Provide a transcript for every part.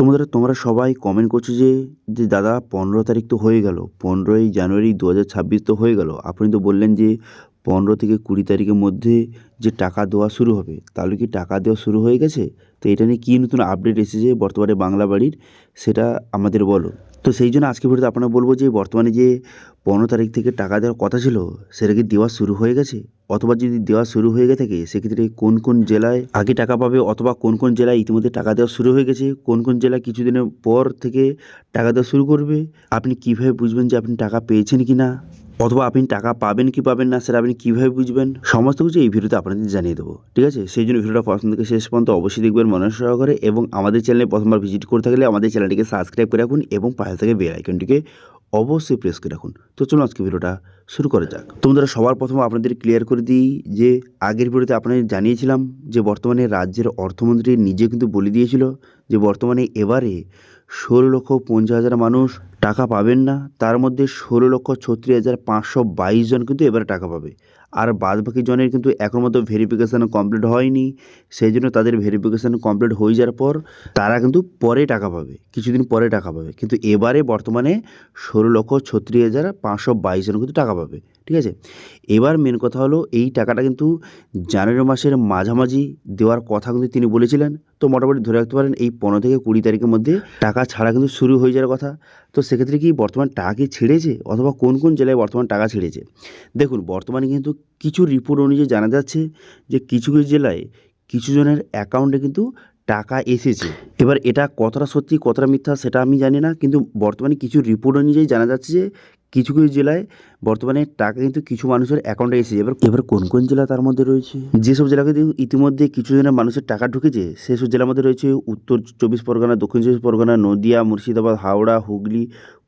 তোমাদের, তোমরা সবাই কমেন্ট করছ যে যে দাদা পনেরো তারিখ তো হয়ে গেল। পনেরোই জানুয়ারি দু হাজার ছাব্বিশ তো হয়ে গেল। আপনি তো বললেন যে, পনেরো থেকে কুড়ি তারিখের মধ্যে যে টাকা দেওয়া শুরু হবে, তাহলে কি টাকা দেওয়া শুরু হয়ে গেছে? তো এটা নিয়ে কী নতুন আপডেট এসেছে বর্তমানে বাংলা বাড়ির, সেটা আমাদের বলো। তো সেই জন্য আজকে ভিডিওতে আপনারা বলব যে বর্তমানে যে পনেরো তারিখ থেকে টাকা দেওয়ার কথা ছিল, সেটা কি দেওয়া শুরু হয়ে গেছে? অথবা যদি দেওয়া শুরু হয়ে গেছে থাকে, সেক্ষেত্রে কোন কোন জেলায় আগে টাকা পাবে, অথবা কোন কোন জেলায় ইতিমধ্যে টাকা দেওয়া শুরু হয়ে গেছে, কোন কোন জেলায় কিছুদিনের পর থেকে টাকা দেওয়া শুরু করবে? আপনি কীভাবে বুঝবেন যে আপনি টাকা পেয়েছেন কি না অথবা আপনি টাকা পাবেন কি পাবেন না সেটা আপনি কীভাবে বুঝবেন? সমস্ত কিছু এই ভিডিওতে আপনাদের জানিয়ে দেবো, ঠিক আছে? সেই জন্য ভিডিওটা প্রথম থেকে শেষ পর্যন্ত অবশ্যই দেখবেন মনে সহকারে এবং আমাদের চ্যানেলে প্রথমবার ভিজিট করে থাকলে আমাদের চ্যানেলটিকে সাবস্ক্রাইব করে রাখুন এবং পাশে থেকে বেল আইকনটিকে অবশ্যই প্রেস করে রাখুন। তো চলুন আজকে ভিডিওটা শুরু করা যাক। তোমাদের সবার প্রথমে আপনাদের ক্লিয়ার করে দিই যে আগের ভিডিওতে আপনাদের জানিয়েছিলাম যে বর্তমানে রাজ্যের অর্থমন্ত্রী নিজে কিন্তু বলে দিয়েছিল যে বর্তমানে এবারে ষোলো লক্ষ পঞ্চাশ হাজার মানুষ টাকা পাবেন না, তার মধ্যে ষোলো লক্ষ ছত্রিশ হাজার পাঁচশো বাইশ জন কিন্তু এবারে টাকা পাবে। আর বাদ বাকি জনের কিন্তু এখনও মতো ভেরিফিকেশান কমপ্লিট হয়নি সেই জন্য তাদের ভেরিফিকেশান কমপ্লিট হয়ে যাওয়ার পর তারা কিন্তু পরে টাকা পাবে, কিছুদিন পরে টাকা পাবে। কিন্তু এবারে বর্তমানে ষোলো লক্ষ ছত্রিশ হাজার পাঁচশো বাইশ জন কিন্তু টাকা পাবে। ঠিক আছে? এবার মেন কথা হলো এই টাকাটা কিন্তু জানুয়ারি মাসের মাঝামাঝি দেওয়ার কথা কিন্তু তিনি বলেছিলেন। তো মোটামুটি ধরে রাখতে পারেন এই পনেরো থেকে কুড়ি তারিখের মধ্যে টাকা ছাড়া কিন্তু শুরু হয়ে যাওয়ার কথা। তো সেক্ষেত্রে কি বর্তমান টাকা কি ছেড়েছে? অথবা কোন কোন জেলায় বর্তমান টাকা ছেড়েছে? দেখুন, বর্তমানে কিন্তু কিছু রিপোর্ট অনুযায়ী জানা যাচ্ছে যে কিছু কিছু জেলায় কিছু জনের অ্যাকাউন্টে কিন্তু টাকা এসেছে। এবার এটা কতটা সত্যি, কতটা মিথ্যা সেটা আমি জানি না, কিন্তু বর্তমানে কিছু রিপোর্ট অনুযায়ী জানা যাচ্ছে যে কিছু কিছু জেলায় বর্তমানে টাকা কিন্তু কিছু মানুষের অ্যাকাউন্টে এসেছে। এবার এবার কোন কোন জেলা তার মধ্যে রয়েছে? যেসব জেলাকে ইতিমধ্যে কিছু জনের মানুষের টাকা ঢুকেছে, সেসব জেলার মধ্যে রয়েছে উত্তর চব্বিশ পরগনা, দক্ষিণ চব্বিশ পরগনা, নদিয়া, মুর্শিদাবাদ, হাওড়া, হুগলি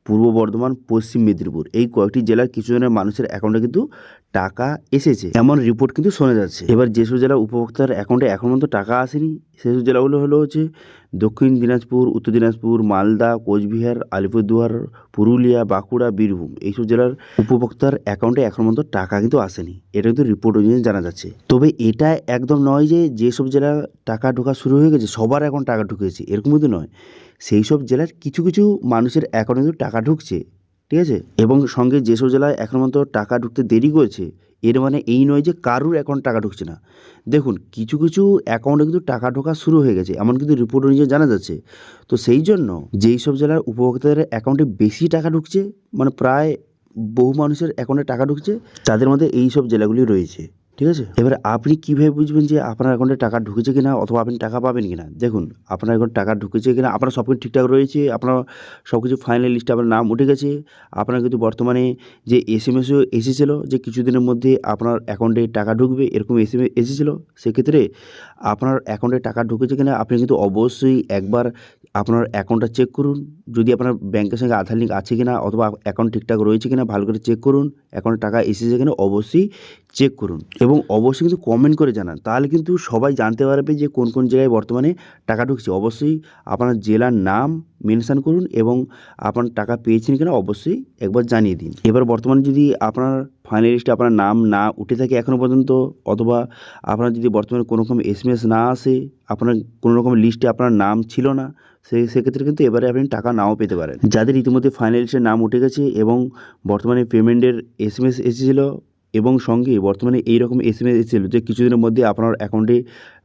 পূর্ব বর্ধমান, পশ্চিম মেদিনীপুর। এই কয়েকটি জেলার কিছু জনের মানুষের অ্যাকাউন্টে কিন্তু টাকা এসেছে। এমন রিপোর্ট কিন্তু শোনা যাচ্ছে। এবার যেসব জেলা উপভোক্তার অ্যাকাউন্টে এখন পর্যন্ত টাকা আসেনি, সেসব জেলাগুলো হলো হচ্ছে দক্ষিণ দিনাজপুর, উত্তর দিনাজপুর, মালদা, কোচবিহার, আলিপুরদুয়ার, পুরুলিয়া, বাঁকুড়া, বীরভূম। এইসব জেলার উপভোক্তার অ্যাকাউন্টে এখন পর্যন্ত টাকা কিন্তু আসেনি। এটা কিন্তু রিপোর্ট অনুযায়ী জানা যাচ্ছে। তবে এটা একদম নয় যে যেসব জেলা টাকা ঢোকা শুরু হয়ে গেছে, সবার এখন টাকা ঢুকেছে, এরকম কিন্তু নয়। সেই সব জেলার কিছু কিছু মানুষের অ্যাকাউন্টে কিন্তু টাকা ঢুকছে, ঠিক আছে? এবং সঙ্গে যেসব জেলায় এখন পর্যন্ত টাকা ঢুকতে দেরি করেছে, এর মানে এই নয় যে কারুর অ্যাকাউন্ট টাকা ঢুকছে না। দেখুন, কিছু কিছু অ্যাকাউন্টে কিন্তু টাকা ঢোকা শুরু হয়ে গেছে, এমন কিন্তু রিপোর্ট অনুযায়ী জানা যাচ্ছে। তো সেই জন্য যেই সব জেলার উপভোক্তাদের অ্যাকাউন্টে বেশি টাকা ঢুকছে মানে প্রায় বহু মানুষের অ্যাকাউন্টে টাকা ঢুকছে, তাদের মধ্যে এই সব জেলাগুলি রয়েছে। ঠিক আছে? এবার আপনি কীভাবে বুঝবেন যে আপনার অ্যাকাউন্টে টাকা ঢুকেছে কিনা অথবা আপনি টাকা পাবেন কিনা? দেখুন, আপনার অ্যাকাউন্টে টাকা ঢুকেছে কিনা, আপনার সব কিছু ঠিকঠাক রয়েছে, আপনার সব কিছু ফাইনাল লিস্টে আপনার নাম উঠে গেছে, আপনার কিন্তু বর্তমানে যে এস এম এসও এসেছিল, যে কিছুদিনের মধ্যে আপনার অ্যাকাউন্টে টাকা ঢুকবে, এরকম এস এম এস এসেছিল, সেক্ষেত্রে আপনার অ্যাকাউন্টে টাকা ঢুকেছে কিনা, আপনি কিন্তু অবশ্যই একবার আপনার অ্যাকাউন্টটা চেক করুন। যদি আপনার ব্যাংকের সঙ্গে আধার লিঙ্ক আছে কিনা অথবা অ্যাকাউন্ট ঠিকঠাক রয়েছে কিনা, ভালো করে চেক করুন অ্যাকাউন্টে টাকা এসেছে কিনা, অবশ্যই চেক করুন এবং অবশ্যই কিন্তু কমেন্ট করে জানান। তাহলে কিন্তু সবাই জানতে পারবে যে কোন কোন জায়গায় বর্তমানে টাকা ঢুকছে। অবশ্যই আপনার জেলার নাম মেনশান করুন এবং আপনার টাকা পেয়েছেন কিনা অবশ্যই একবার জানিয়ে দিন। এবার বর্তমানে যদি আপনার ফাইনালিস্টে আপনার নাম না উঠে থাকে এখনও পর্যন্ত অথবা আপনার যদি বর্তমানে কোনো রকম এস না আসে, আপনার কোনো রকম লিস্টে আপনার নাম ছিল না, সে, সেক্ষেত্রে কিন্তু এবারে আপনি টাকা নাও পেতে পারেন। যাদের ইতিমধ্যে ফাইনালিস্টের নাম উঠে গেছে এবং বর্তমানে পেমেন্টের এস এম এস এসেছিল এবং সঙ্গে বর্তমানে এই রকম এস এম এস এসেছিল যে কিছুদিনের মধ্যে আপনার অ্যাকাউন্টে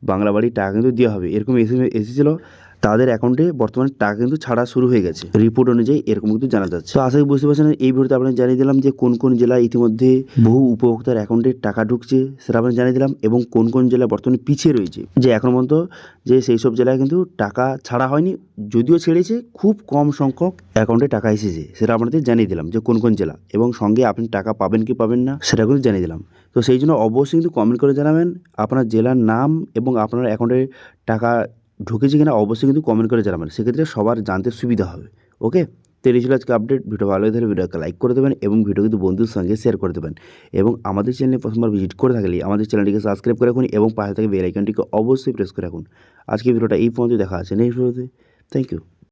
বাংলা বাড়ির টাকা কিন্তু দেওয়া হবে। এরকম এস এম এস এসেছিল তাদের অ্যাকাউন্টে বর্তমানে টাকা কিন্তু ছাড়া শুরু হয়ে গেছে। রিপোর্ট অনুযায়ী এরকম কিন্তু জানা যাচ্ছে। তো আশা করি বুঝতে পারছেন, এই ভিডিওতে আপনাকে জানিয়ে দিলাম যে কোন কোন জেলায় ইতিমধ্যে বহু উপভোক্তার অ্যাকাউন্টে টাকা ঢুকছে সেটা আপনাকে জানিয়ে দিলাম এবং কোন কোন জেলা বর্তমানে পিছিয়ে রয়েছে। যে এখন পর্যন্ত যে সেই সব জেলায় কিন্তু টাকা ছাড়া হয়নি, যদিও ছেড়েছে, খুব কম সংখ্যক অ্যাকাউন্টে টাকা এসেছে, সেটা আপনাদের জানিয়ে দিলাম যে কোন কোন জেলা। এবং সঙ্গে আপনি টাকা পাবেন কি পাবেন না, সেটা কিন্তু জানিয়ে দিলাম। তো সেই জন্য অবশ্যই কিন্তু কমেন্ট করে জানাবেন আপনার জেলার নাম এবং আপনার অ্যাকাউন্টে টাকা ঢুকেছে কিনা অবশ্যই কিন্তু কমেন্ট করে জানাবেন। সেক্ষেত্রে সবার জানতে সুবিধা হবে। ওকে তো ছিল আজকে আপডেট ভিডিও ভালো লাগে তাহলে ভিডিওকে লাইক করে দেবেন এবং ভিডিও কিন্তু বন্ধুর সঙ্গে শেয়ার করে দেবেন। এবং আমাদের চ্যানেলে প্রথমবার ভিজিট করে থাকলে আমাদের চ্যানেলটিকে সাবস্ক্রাইব করে রাখুন এবং পাশে থেকে বেল আইকনটিকে অবশ্যই প্রেস করে রাখুন। আজকে ভিডিওটা এই পর্যন্ত দেখা আছে নেক্সট ভিডিওতে থ্যাংক ইউ